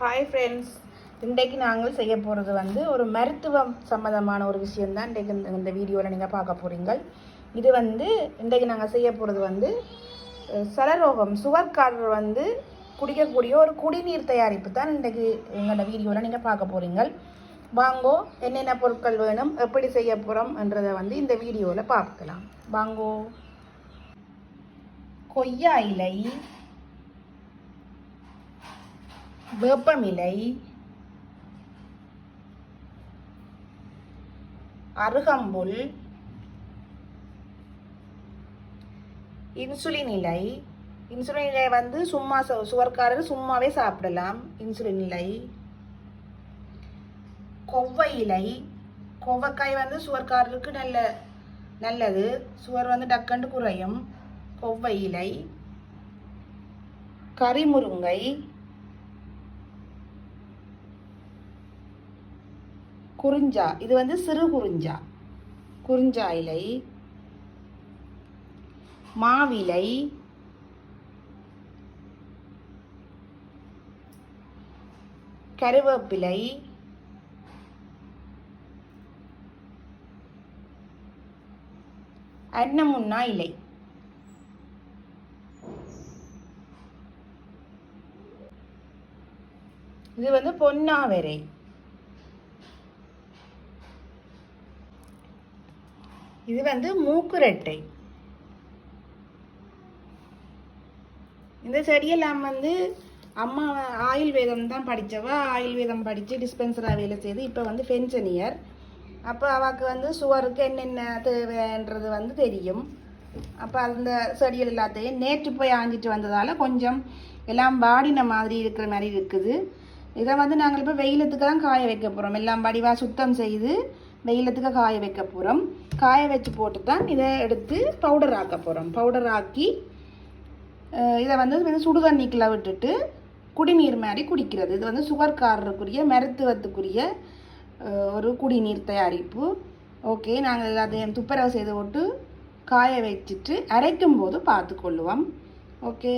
Hi friends இன்றைக்கு நாங்கள் செய்ய போகிறது வந்து ஒரு மருத்துவம் சம்மந்தமான ஒரு விஷயந்தான் இன்றைக்கு இந்த- வீடியோவில் நீங்கள் பார்க்க போகிறீங்க இது வந்து இன்றைக்கு நாங்கள் செய்ய போகிறது வந்து சலரோகம் சுகர்காரர் வந்து குடிக்கக்கூடிய ஒரு குடிநீர் தயாரிப்பு தான் இன்றைக்கு எங்களோட வீடியோவில் நீங்கள் பார்க்க போகிறீங்க வாங்கோ என்னென்ன பொருட்கள் வேணும் எப்படி செய்ய போகிறோம் என்றதை வந்து இந்த வீடியோவில் பார்க்கலாம். வாங்கோ. கொய்யா இலை வேப்பமிலை அருகம்புல் இன்சுலின் இலை இன்சுலின் இலை வந்து சும்மா சு- சும்மாவே சாப்பிடலாம். இன்சுலின் இலை கொவ்வை இலை. கொவ்வைக்காய் வந்து சுவர்க்காரருக்கு நல்ல நல்லது. சுவர் வந்து டக்கண்டு குறையும். கொவ்வை இலை. கரிமுருங்கை. குறிஞ்சா. இது வந்து சிறு குறிஞ்சா. குறிஞ்சா இலை. மாவிலை. கருவேப்பிலை. அன்னமுன்னா இலை. இது வந்து பொன்னாவரை. இது வந்து மூக்குரட்டை. இந்த செடியெல்லாம் வந்து அம்மா ஆயுர்வேதம் தான் படித்தவ ஆயுர்வேதம் படித்து டிஸ்பென்சராக வேலை செய்து இப்போ வந்து பென்ஷனியர் அப்போ அவக்கு வந்து சுவருக்கு என்னென்ன தேவைன்றது வந்து தெரியும். அப்போ அந்த செடிகள் எல்லாத்தையும் நேற்று போய் ஆஞ்சிட்டு வந்ததால் கொஞ்சம் எல்லாம் வாடின மாதிரி இருக்கிற மாதிரி இருக்குது. இதை வந்து நாங்கள் இப்போ வெயிலத்துக்கு தான் காய வைக்க போகிறோம் எல்லாம் வடிவாக சுத்தம் செய்து வெயிலத்துக்கு காய வைக்க போகிறோம் காய வச்சு போட்டு தான் இதை எடுத்து பவுடர் ஆக்க போகிறோம் பவுடர் ஆக்கி இதை வந்து வந்து சுடு விட்டுட்டு குடிநீர் மாதிரி குடிக்கிறது. இது வந்து சுகர்காரருக்குரிய மருத்துவத்துக்குரிய ஒரு குடிநீர் தயாரிப்பு. ஓகே நாங்கள் எல்லாத்தையும் துப்புரவு செய்து போட்டு காய வச்சுட்டு அரைக்கும் போது பார்த்துக்கொள்ளுவோம். ஓகே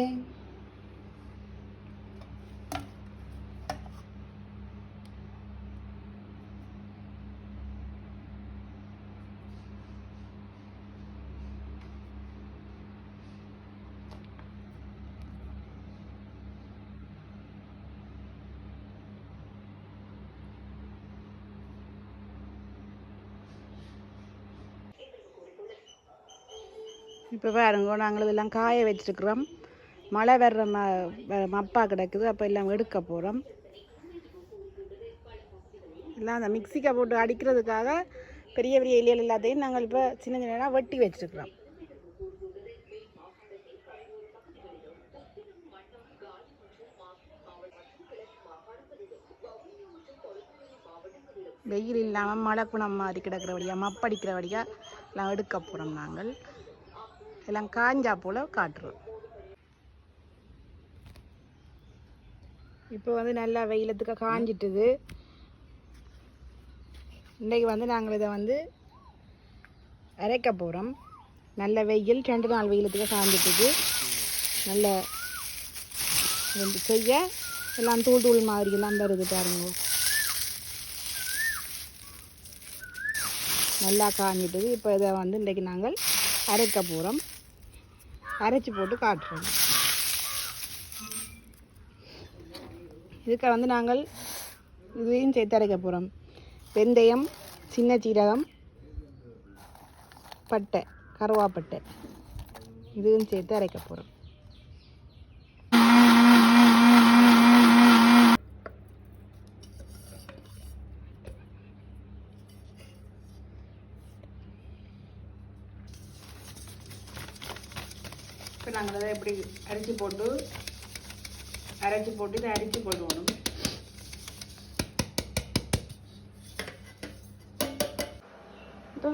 இப்போ பாருங்க நாங்கள் இதெல்லாம் காய வச்சிருக்கிறோம். மழை வர்ற ம மப்பா கிடக்குது அப்போ எல்லாம் எடுக்க போகிறோம் எல்லாம் அந்த மிக்சிக்கை போட்டு அடிக்கிறதுக்காக பெரிய பெரிய இலைகள் எல்லாத்தையும் நாங்கள் இப்போ சின்ன சின்ன வெட்டி வச்சிருக்கிறோம். வெயில் இல்லாமல் மழை குணம் மாதிரி கிடக்கிற வழியாக மப்படிக்கிற வழியாக எல்லாம் எடுக்க போகிறோம் நாங்கள். எல்லாம் காஞ்சா போல் காட்டுறோம். இப்போ வந்து நல்லா வெயிலத்துக்கு காஞ்சிட்டுது. இன்றைக்கு வந்து நாங்கள் இதை வந்து அரைக்க போகிறோம் நல்ல வெயில் ரெண்டு நாள் வெயிலத்துக்கு காஞ்சிட்டுது. நல்ல செய்ய எல்லாம் தூள் தூள் மாதிரி எல்லாம் வருது பாருங்க. நல்லா காஞ்சிட்டுது. இப்போ இதை வந்து இன்றைக்கு நாங்கள் அரைக்க போகிறோம் அரைச்சி போட்டு காட்டுறோம் இதுக்கு வந்து நாங்கள் இதையும் சேர்த்து அரைக்க போகிறோம் வெந்தயம் சின்ன சீரகம் பட்டை கருவாப்பட்டை. இதுவும் சேர்த்து அரைக்க போகிறோம் நாங்கள் அதை எப்படி அரைச்சி போட்டு அரைச்சி போட்டு இதை அரைச்சி போடுவோம்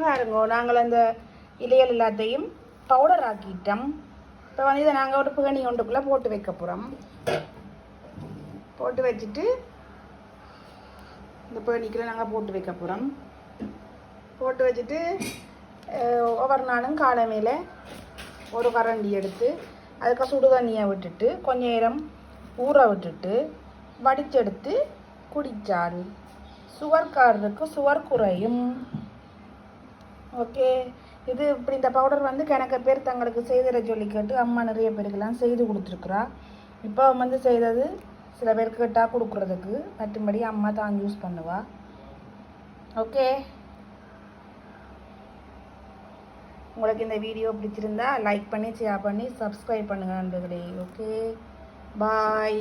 பாருங்க நாங்கள் அந்த இலையல் எல்லாத்தையும் பவுடர் ஆக்கிட்டோம். இப்போ வந்து இதை நாங்கள் ஒரு பேணி ஒன்றுக்குள்ளே போட்டு வைக்க போகிறோம். போட்டு வச்சுட்டு இந்த பேணிக்குள்ளே நாங்கள் போட்டு வைக்க போகிறோம். போட்டு வச்சுட்டு ஒவ்வொரு நாளும் காலை மேலே ஒரு கரண்டி எடுத்து அதுக்கு சுடு தண்ணியை விட்டுட்டு கொஞ்ச நேரம் ஊற விட்டுட்டு வடிச்செடுத்து குடிச்சான் சுவர்காரருக்கு சுவர் குறையும். ஓகே. இது இப்படி இந்த பவுடர் வந்து கணக்க பேர் தங்களுக்கு செய்திட சொல்லி கேட்டு அம்மா நிறைய பேருக்கெல்லாம் செய்து கொடுத்துருக்குறா. இப்போ வந்து செய்தது சில பேருக்கு கேட்டால் கொடுக்குறதுக்கு மற்றும்படி அம்மா தான் யூஸ் பண்ணுவாள் ஓகே. உங்களுக்கு இந்த வீடியோ பிடிச்சிருந்தா லைக் பண்ணி ஷேர் பண்ணி சப்ஸ்கிரைப் பண்ணுங்கள் நண்பர்களே. Okay bye